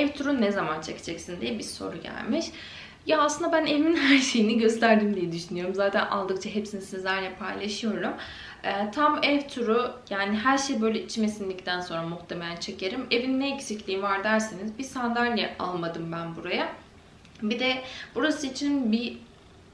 ev turu ne zaman çekeceksin diye bir soru gelmiş. Ya aslında ben evimin her şeyini gösterdim diye düşünüyorum. Zaten aldıkça hepsini sizlerle paylaşıyorum. Ee, tam ev turu yani her şey böyle içime sonra muhtemelen çekerim. Evin ne eksikliği var derseniz bir sandalye almadım ben buraya. Bir de burası için bir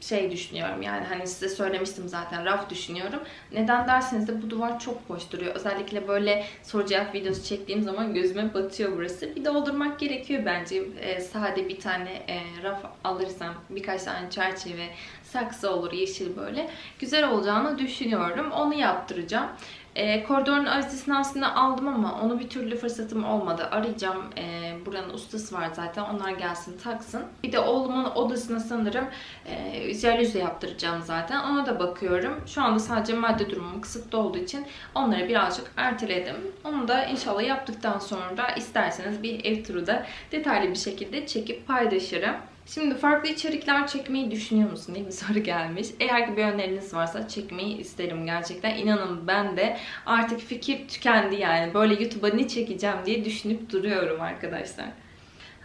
şey düşünüyorum yani hani size söylemiştim zaten raf düşünüyorum. Neden derseniz de bu duvar çok boş duruyor. Özellikle böyle soru cevap videosu çektiğim zaman gözüme batıyor burası. Bir doldurmak gerekiyor bence. Ee, sade bir tane e, raf alırsam birkaç tane çerçeve saksı olur yeşil böyle. Güzel olacağını düşünüyorum. Onu yaptıracağım. E, koridorun avizesini aslında aldım ama onu bir türlü fırsatım olmadı. Arayacağım. E, buranın ustası var zaten. Onlar gelsin taksın. Bir de oğlumun odasına sanırım e, jalüzi yaptıracağım zaten. Ona da bakıyorum. Şu anda sadece madde durumum kısıtlı olduğu için onları birazcık erteledim. Onu da inşallah yaptıktan sonra isterseniz bir ev turu da detaylı bir şekilde çekip paylaşırım. Şimdi farklı içerikler çekmeyi düşünüyor musun diye bir soru gelmiş. Eğer ki bir öneriniz varsa çekmeyi isterim gerçekten. İnanın ben de artık fikir tükendi yani. Böyle YouTube'a ne çekeceğim diye düşünüp duruyorum arkadaşlar.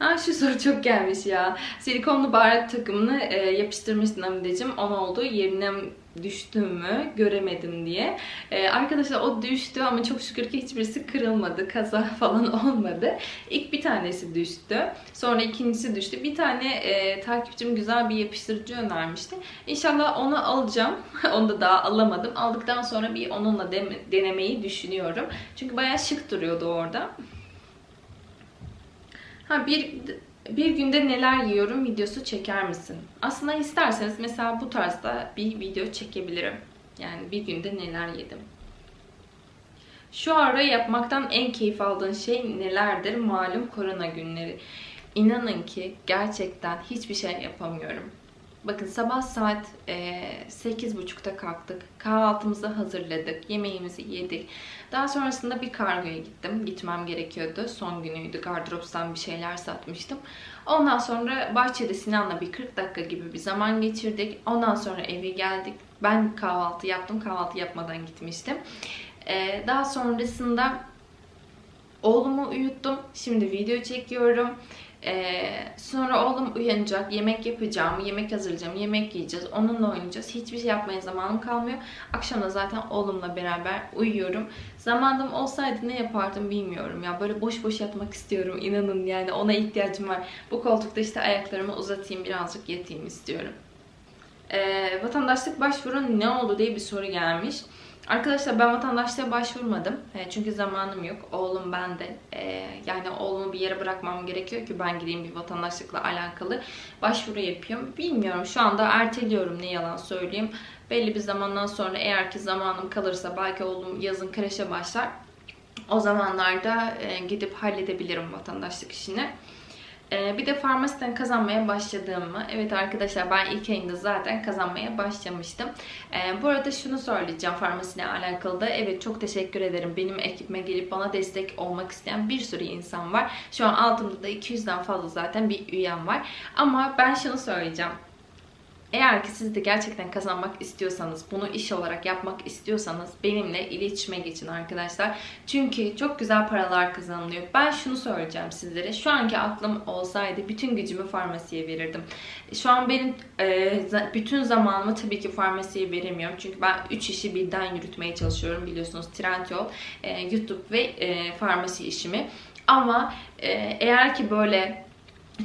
Ha şu soru çok gelmiş ya. Silikonlu baharat takımını e, yapıştırmıştın Hamideciğim. On oldu. Yerine düştü mü göremedim diye. E, arkadaşlar o düştü ama çok şükür ki hiçbirisi kırılmadı. Kaza falan olmadı. İlk bir tanesi düştü. Sonra ikincisi düştü. Bir tane e, takipçim güzel bir yapıştırıcı önermişti. İnşallah onu alacağım. onu da daha alamadım. Aldıktan sonra bir onunla de, denemeyi düşünüyorum. Çünkü bayağı şık duruyordu orada. Ha bir bir günde neler yiyorum videosu çeker misin? Aslında isterseniz mesela bu tarzda bir video çekebilirim. Yani bir günde neler yedim. Şu ara yapmaktan en keyif aldığın şey nelerdir? Malum korona günleri. İnanın ki gerçekten hiçbir şey yapamıyorum. Bakın sabah saat e, 8.30'da kalktık. Kahvaltımızı hazırladık. Yemeğimizi yedik. Daha sonrasında bir kargoya gittim. Gitmem gerekiyordu. Son günüydü. Gardırops'tan bir şeyler satmıştım. Ondan sonra bahçede Sinan'la bir 40 dakika gibi bir zaman geçirdik. Ondan sonra eve geldik. Ben kahvaltı yaptım. Kahvaltı yapmadan gitmiştim. E, daha sonrasında oğlumu uyuttum. Şimdi video çekiyorum. Ee, sonra oğlum uyanacak, yemek yapacağım, yemek hazırlayacağım, yemek yiyeceğiz, onunla oynayacağız. Hiçbir şey yapmaya zamanım kalmıyor. Akşam da zaten oğlumla beraber uyuyorum. Zamanım olsaydı ne yapardım bilmiyorum ya. Böyle boş boş yatmak istiyorum inanın yani ona ihtiyacım var. Bu koltukta işte ayaklarımı uzatayım, birazcık yatayım istiyorum. Ee, vatandaşlık başvurun ne oldu diye bir soru gelmiş. Arkadaşlar ben vatandaşlığa başvurmadım. E, çünkü zamanım yok. Oğlum bende. E, yani oğlumu bir yere bırakmam gerekiyor ki ben gideyim bir vatandaşlıkla alakalı başvuru yapıyorum. Bilmiyorum. Şu anda erteliyorum ne yalan söyleyeyim. Belli bir zamandan sonra eğer ki zamanım kalırsa belki oğlum yazın kreşe başlar. O zamanlarda e, gidip halledebilirim vatandaşlık işini. Ee, bir de farmasiden kazanmaya başladığımı, evet arkadaşlar ben ilk ayında zaten kazanmaya başlamıştım. Ee, bu arada şunu söyleyeceğim farmasiyle alakalı da. Evet çok teşekkür ederim. Benim ekibime gelip bana destek olmak isteyen bir sürü insan var. Şu an altımda da 200'den fazla zaten bir üyem var. Ama ben şunu söyleyeceğim. Eğer ki siz de gerçekten kazanmak istiyorsanız, bunu iş olarak yapmak istiyorsanız benimle iletişime geçin arkadaşlar. Çünkü çok güzel paralar kazanılıyor. Ben şunu söyleyeceğim sizlere. Şu anki aklım olsaydı bütün gücümü farmasiye verirdim. Şu an benim e, bütün zamanımı tabii ki farmasiye veremiyorum. Çünkü ben 3 işi birden yürütmeye çalışıyorum biliyorsunuz. Trendyol, e, YouTube ve e, farmasi işimi. Ama e, eğer ki böyle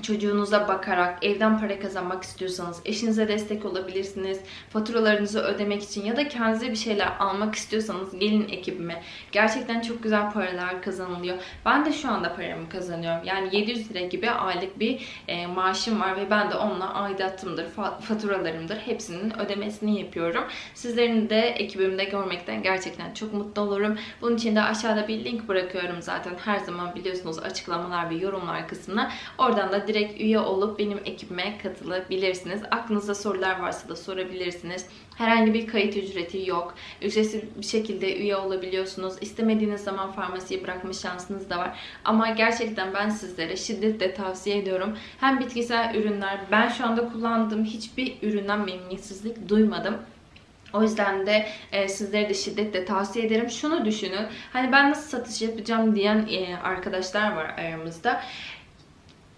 çocuğunuza bakarak evden para kazanmak istiyorsanız eşinize destek olabilirsiniz. Faturalarınızı ödemek için ya da kendinize bir şeyler almak istiyorsanız gelin ekibime. Gerçekten çok güzel paralar kazanılıyor. Ben de şu anda paramı kazanıyorum. Yani 700 lira gibi aylık bir e, maaşım var ve ben de onunla aidatımdır, faturalarımdır hepsinin ödemesini yapıyorum. Sizlerin de ekibimde görmekten gerçekten çok mutlu olurum. Bunun için de aşağıda bir link bırakıyorum zaten. Her zaman biliyorsunuz açıklamalar ve yorumlar kısmına. Oradan da direkt üye olup benim ekibime katılabilirsiniz. Aklınızda sorular varsa da sorabilirsiniz. Herhangi bir kayıt ücreti yok. Ücretsiz bir şekilde üye olabiliyorsunuz. İstemediğiniz zaman farmasiyi bırakma şansınız da var. Ama gerçekten ben sizlere şiddetle tavsiye ediyorum. Hem bitkisel ürünler, ben şu anda kullandığım hiçbir üründen memnuniyetsizlik duymadım. O yüzden de e, sizlere de şiddetle tavsiye ederim. Şunu düşünün. Hani ben nasıl satış yapacağım diyen e, arkadaşlar var aramızda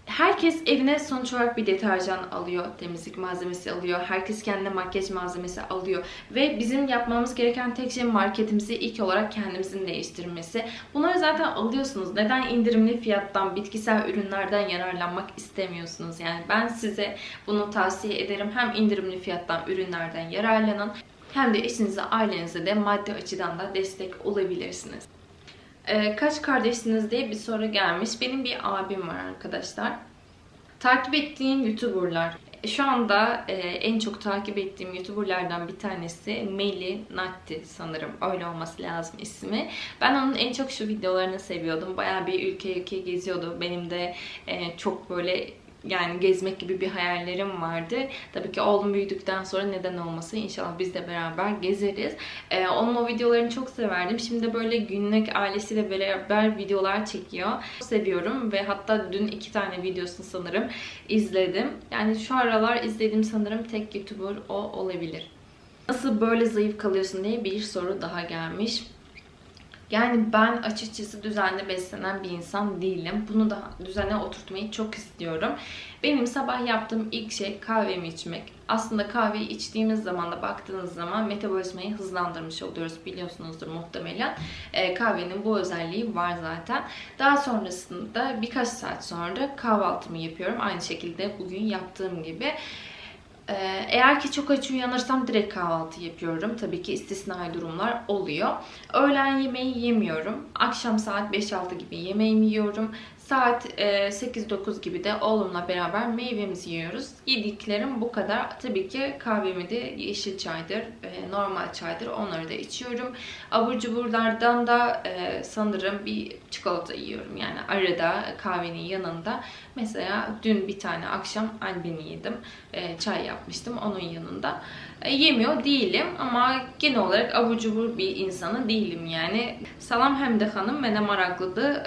Herkes evine sonuç olarak bir deterjan alıyor, temizlik malzemesi alıyor. Herkes kendine makyaj malzemesi alıyor. Ve bizim yapmamız gereken tek şey marketimizi ilk olarak kendimizin değiştirmesi. Bunları zaten alıyorsunuz. Neden indirimli fiyattan, bitkisel ürünlerden yararlanmak istemiyorsunuz? Yani ben size bunu tavsiye ederim. Hem indirimli fiyattan, ürünlerden yararlanın. Hem de eşinize, ailenize de maddi açıdan da destek olabilirsiniz. Ee, kaç kardeşsiniz diye bir soru gelmiş. Benim bir abim var arkadaşlar. Takip ettiğim YouTuber'lar. Şu anda e, en çok takip ettiğim YouTuber'lardan bir tanesi Meli Natti sanırım. Öyle olması lazım ismi. Ben onun en çok şu videolarını seviyordum. Bayağı bir ülke ülke geziyordu. Benim de e, çok böyle yani gezmek gibi bir hayallerim vardı. Tabii ki oğlum büyüdükten sonra neden olmasın inşallah biz de beraber gezeriz. Ee, onun o videolarını çok severdim. Şimdi böyle günlük ailesiyle beraber videolar çekiyor. Çok seviyorum ve hatta dün iki tane videosunu sanırım izledim. Yani şu aralar izlediğim sanırım tek YouTuber o olabilir. Nasıl böyle zayıf kalıyorsun diye bir soru daha gelmiş. Yani ben açıkçası düzenli beslenen bir insan değilim. Bunu da düzene oturtmayı çok istiyorum. Benim sabah yaptığım ilk şey kahvemi içmek. Aslında kahveyi içtiğimiz zaman da baktığınız zaman metabolizmayı hızlandırmış oluyoruz biliyorsunuzdur muhtemelen. E, kahvenin bu özelliği var zaten. Daha sonrasında birkaç saat sonra kahvaltımı yapıyorum. Aynı şekilde bugün yaptığım gibi. Ee, eğer ki çok aç uyanırsam direkt kahvaltı yapıyorum. Tabii ki istisnai durumlar oluyor. Öğlen yemeği yemiyorum. Akşam saat 5-6 gibi yemeğimi yiyorum. Saat 8-9 e, gibi de oğlumla beraber meyvemizi yiyoruz. Yediklerim bu kadar. Tabii ki kahvemi de yeşil çaydır, e, normal çaydır. Onları da içiyorum. Abur cuburlardan da e, sanırım bir çikolata yiyorum. Yani arada kahvenin yanında. Mesela dün bir tane akşam albeni yedim. Çay yapmıştım onun yanında. Yemiyor değilim ama genel olarak abur cubur bir insanı değilim yani. Salam hem de hanım mənə maraqlıdır.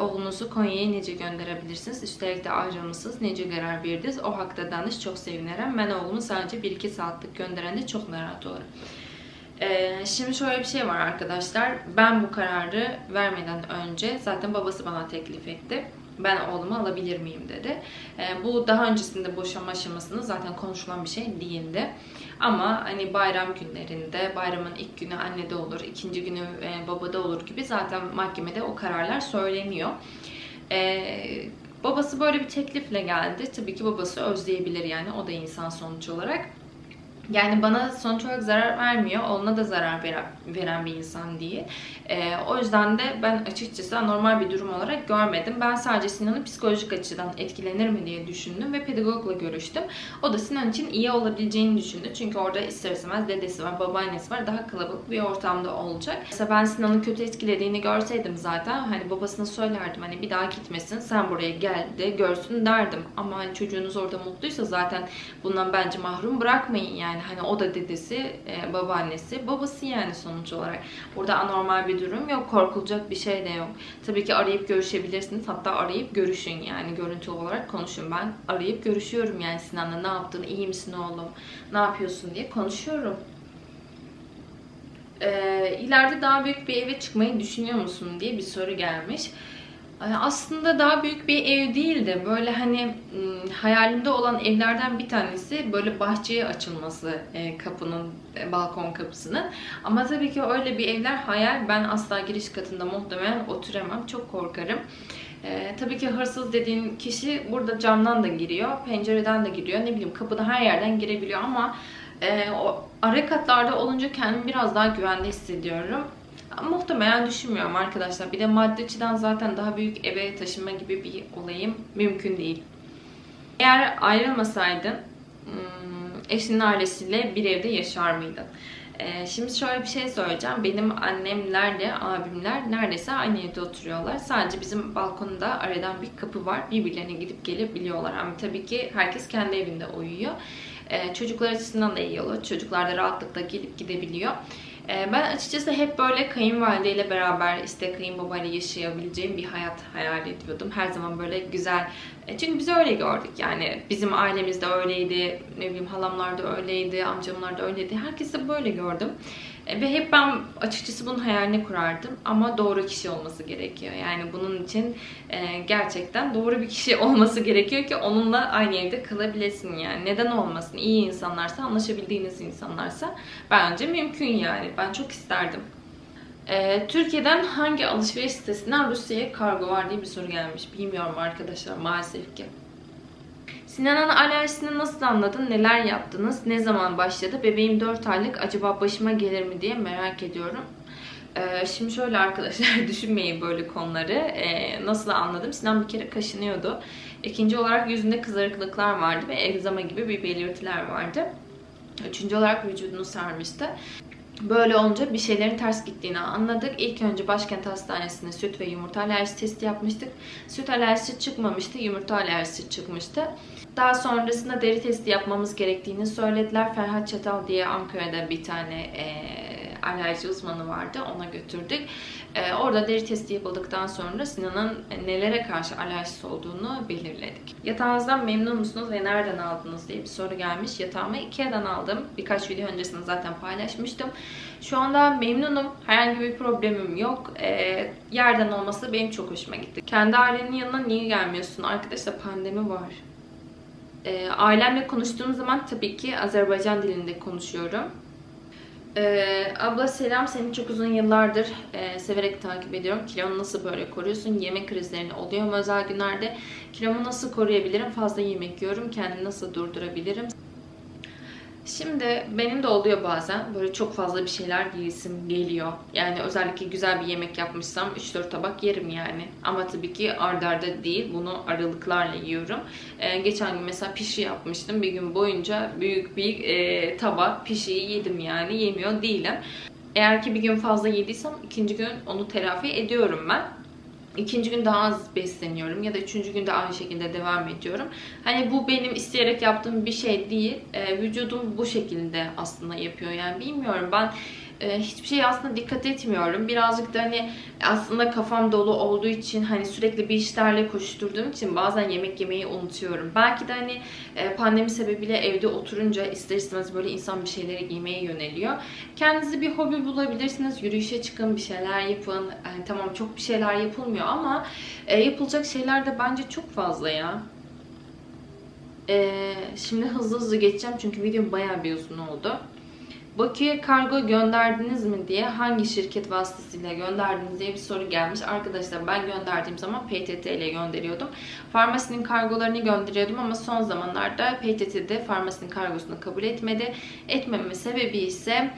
Oğlunuzu Konya'ya Türkiye'ye necə gönderebilirsiniz? Üstelik de ayrılmışsınız. Necə qərar verdiniz? O haqda danış. Çox sevinirəm. Mən oğlumu sadece 1-2 saatlik gönderende çok narahat olurum. Ee, şimdi şöyle bir şey var arkadaşlar. Ben bu kararı vermeden önce zaten babası bana teklif etti. Ben oğlumu alabilir miyim dedi. Ee, bu daha öncesinde boşanma aşamasında zaten konuşulan bir şey değildi. Ama hani bayram günlerinde, bayramın ilk günü annede olur, ikinci günü e, babada olur gibi zaten mahkemede o kararlar söyleniyor. Ee, babası böyle bir teklifle geldi. Tabii ki babası özleyebilir yani. O da insan sonuç olarak. Yani bana sonuç olarak zarar vermiyor. Ona da zarar veren bir insan değil. Ee, o yüzden de ben açıkçası normal bir durum olarak görmedim. Ben sadece Sinan'ın psikolojik açıdan etkilenir mi diye düşündüm ve pedagogla görüştüm. O da Sinan için iyi olabileceğini düşündü. Çünkü orada ister istemez dedesi var, babaannesi var. Daha kalabalık bir ortamda olacak. Mesela ben Sinan'ın kötü etkilediğini görseydim zaten hani babasına söylerdim hani bir daha gitmesin sen buraya gel de görsün derdim. Ama hani çocuğunuz orada mutluysa zaten bundan bence mahrum bırakmayın yani. Hani o da dedesi, e, babaannesi, babası yani sonuç olarak. Burada anormal bir durum yok. Korkulacak bir şey de yok. Tabii ki arayıp görüşebilirsiniz. Hatta arayıp görüşün yani görüntü olarak konuşun. Ben arayıp görüşüyorum yani Sinan'la ne yaptın, iyi misin oğlum, ne yapıyorsun diye konuşuyorum. Ee, ileride daha büyük bir eve çıkmayı düşünüyor musun diye bir soru gelmiş. Aslında daha büyük bir ev değildi. Böyle hani hayalimde olan evlerden bir tanesi böyle bahçeye açılması e, kapının, e, balkon kapısının. Ama tabii ki öyle bir evler hayal. Ben asla giriş katında muhtemelen oturamam. Çok korkarım. Ee, tabii ki hırsız dediğin kişi burada camdan da giriyor, pencereden de giriyor, ne bileyim kapıda her yerden girebiliyor ama e, o ara katlarda olunca kendimi biraz daha güvende hissediyorum. Muhtemelen düşünmüyorum arkadaşlar. Bir de maddi açıdan zaten daha büyük eve taşınma gibi bir olayım mümkün değil. Eğer ayrılmasaydın hmm, eşinin ailesiyle bir evde yaşar mıydın? Ee, şimdi şöyle bir şey söyleyeceğim. Benim annemlerle abimler neredeyse aynı evde oturuyorlar. Sadece bizim balkonda aradan bir kapı var. Birbirlerine gidip gelebiliyorlar. Ama tabii ki herkes kendi evinde uyuyor. Ee, çocuklar açısından da iyi olur. Çocuklar da rahatlıkla gelip gidebiliyor. Ee, ben açıkçası hep böyle kayınvalideyle beraber işte kayınbabayla yaşayabileceğim bir hayat hayal ediyordum. Her zaman böyle güzel. E, çünkü biz öyle gördük yani. Bizim ailemizde öyleydi, ne bileyim halamlar da öyleydi, amcamlar da öyleydi. Herkesi böyle gördüm. E, Ve hep ben açıkçası bunun hayalini kurardım ama doğru kişi olması gerekiyor. Yani bunun için e, gerçekten doğru bir kişi olması gerekiyor ki onunla aynı evde kalabilesin yani. Neden olmasın? İyi insanlarsa, anlaşabildiğiniz insanlarsa bence mümkün yani. Ben çok isterdim. E, Türkiye'den hangi alışveriş sitesinden Rusya'ya kargo var diye bir soru gelmiş. Bilmiyorum arkadaşlar maalesef ki. Sinan'ın alerjisini nasıl anladın? Neler yaptınız? Ne zaman başladı? Bebeğim 4 aylık. Acaba başıma gelir mi diye merak ediyorum. Ee, şimdi şöyle arkadaşlar düşünmeyin böyle konuları. Ee, nasıl anladım? Sinan bir kere kaşınıyordu. İkinci olarak yüzünde kızarıklıklar vardı ve egzama gibi bir belirtiler vardı. Üçüncü olarak vücudunu sarmıştı. Böyle olunca bir şeylerin ters gittiğini anladık. İlk önce Başkent Hastanesi'nde süt ve yumurta alerjisi testi yapmıştık. Süt alerjisi çıkmamıştı, yumurta alerjisi çıkmıştı. Daha sonrasında deri testi yapmamız gerektiğini söylediler. Ferhat Çatal diye Ankara'da bir tane e, alerji uzmanı vardı. Ona götürdük. E, orada deri testi yapıldıktan sonra Sinan'ın nelere karşı alerjisi olduğunu belirledik. Yatağınızdan memnun musunuz ve nereden aldınız diye bir soru gelmiş. Yatağımı Ikea'dan aldım. Birkaç video öncesinde zaten paylaşmıştım. Şu anda memnunum. Herhangi bir problemim yok. E, yerden olması benim çok hoşuma gitti. Kendi ailenin yanına niye gelmiyorsun? Arkadaşlar pandemi var. E, ailemle konuştuğum zaman tabii ki Azerbaycan dilinde konuşuyorum. Ee, abla selam seni çok uzun yıllardır e, severek takip ediyorum. Kilonu nasıl böyle koruyorsun? Yemek krizlerin oluyor mu özel günlerde? Kilomu nasıl koruyabilirim? Fazla yemek yiyorum. Kendimi nasıl durdurabilirim? Şimdi benim de oluyor bazen böyle çok fazla bir şeyler yiyesim geliyor. Yani özellikle güzel bir yemek yapmışsam 3-4 tabak yerim yani. Ama tabii ki ardarda arda değil bunu aralıklarla yiyorum. Ee, geçen gün mesela pişi yapmıştım. Bir gün boyunca büyük bir e, tabak pişiyi yedim yani yemiyor değilim. Eğer ki bir gün fazla yediysem ikinci gün onu telafi ediyorum ben. İkinci gün daha az besleniyorum ya da üçüncü günde aynı şekilde devam ediyorum. Hani bu benim isteyerek yaptığım bir şey değil. E, vücudum bu şekilde aslında yapıyor. Yani bilmiyorum ben e, hiçbir şey aslında dikkat etmiyorum. Birazcık da hani aslında kafam dolu olduğu için hani sürekli bir işlerle koşturduğum için bazen yemek yemeyi unutuyorum. Belki de hani e, pandemi sebebiyle evde oturunca ister istemez böyle insan bir şeyleri giymeye yöneliyor. Kendinize bir hobi bulabilirsiniz. Yürüyüşe çıkın, bir şeyler yapın. Yani tamam çok bir şeyler yapılmıyor ama e, yapılacak şeyler de bence çok fazla ya. Ee, şimdi hızlı hızlı geçeceğim çünkü video bayağı bir uzun oldu. Bakü'ye kargo gönderdiniz mi diye hangi şirket vasıtasıyla gönderdiniz diye bir soru gelmiş. Arkadaşlar ben gönderdiğim zaman PTT ile gönderiyordum. Farmasinin kargolarını gönderiyordum ama son zamanlarda PTT'de farmasinin kargosunu kabul etmedi. Etmeme sebebi ise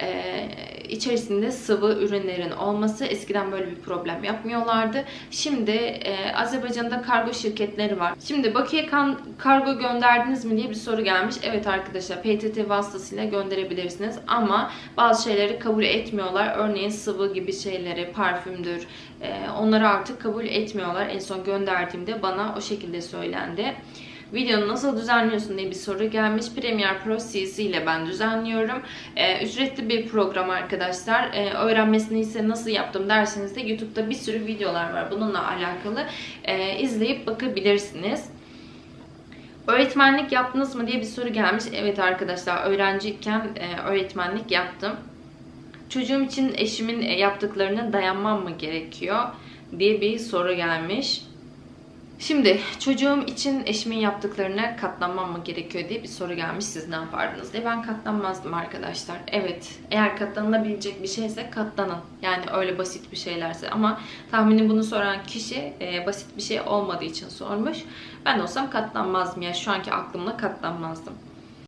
e, içerisinde sıvı ürünlerin olması. Eskiden böyle bir problem yapmıyorlardı. Şimdi e, Azerbaycan'da kargo şirketleri var. Şimdi Bakü'ye kan, kargo gönderdiniz mi diye bir soru gelmiş. Evet arkadaşlar PTT vasıtasıyla gönderebilirsiniz ama bazı şeyleri kabul etmiyorlar. Örneğin sıvı gibi şeyleri, parfümdür. E, onları artık kabul etmiyorlar. En son gönderdiğimde bana o şekilde söylendi. Videonu nasıl düzenliyorsun diye bir soru gelmiş. Premiere Pro CC ile ben düzenliyorum. Ee, ücretli bir program arkadaşlar. Ee, öğrenmesini ise nasıl yaptım derseniz de YouTube'da bir sürü videolar var bununla alakalı. Ee, izleyip bakabilirsiniz. Öğretmenlik yaptınız mı diye bir soru gelmiş. Evet arkadaşlar öğrenciyken e, öğretmenlik yaptım. Çocuğum için eşimin yaptıklarına dayanmam mı gerekiyor diye bir soru gelmiş. Şimdi çocuğum için eşimin yaptıklarına katlanmam mı gerekiyor diye bir soru gelmiş. Siz ne yapardınız diye. Ben katlanmazdım arkadaşlar. Evet eğer katlanılabilecek bir şeyse katlanın. Yani öyle basit bir şeylerse. Ama tahmini bunu soran kişi e, basit bir şey olmadığı için sormuş. Ben olsam katlanmazdım. Yani şu anki aklımla katlanmazdım.